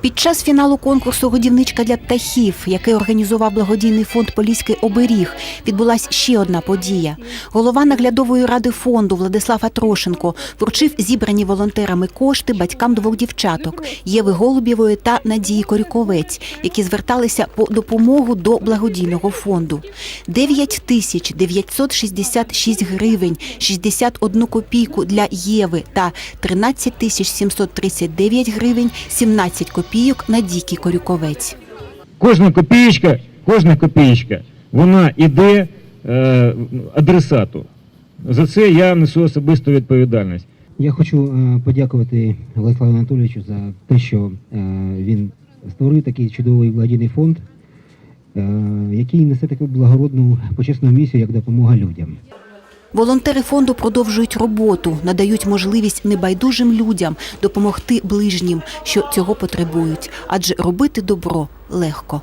Під час фіналу конкурсу Годівничка для птахів, який організував благодійний фонд Поліський оберіг, відбулася ще одна подія. Голова наглядової ради фонду Владислав Атрошенко вручив зібрані волонтерами кошти батькам двох дівчаток Єви Голубєвої та Надії Корюковець, які зверталися по допомогу до благодійного фонду. 9 тисяч 966 гривень 61 копійку для Єви та 13 тисяч 739 гривень 17 копійок Надійки Корюковець. Кожна копієчка, кожна копієчка, вона іде е, адресату. За це я несу особисту відповідальність. Я хочу е, подякувати Владиславу Анатолійовичу за те, що е, він створив такий чудовий благодійний фонд, е, який несе таку благородну почесну місію, як допомога людям. Волонтери фонду продовжують роботу, надають можливість небайдужим людям допомогти ближнім, що цього потребують, адже робити добро легко.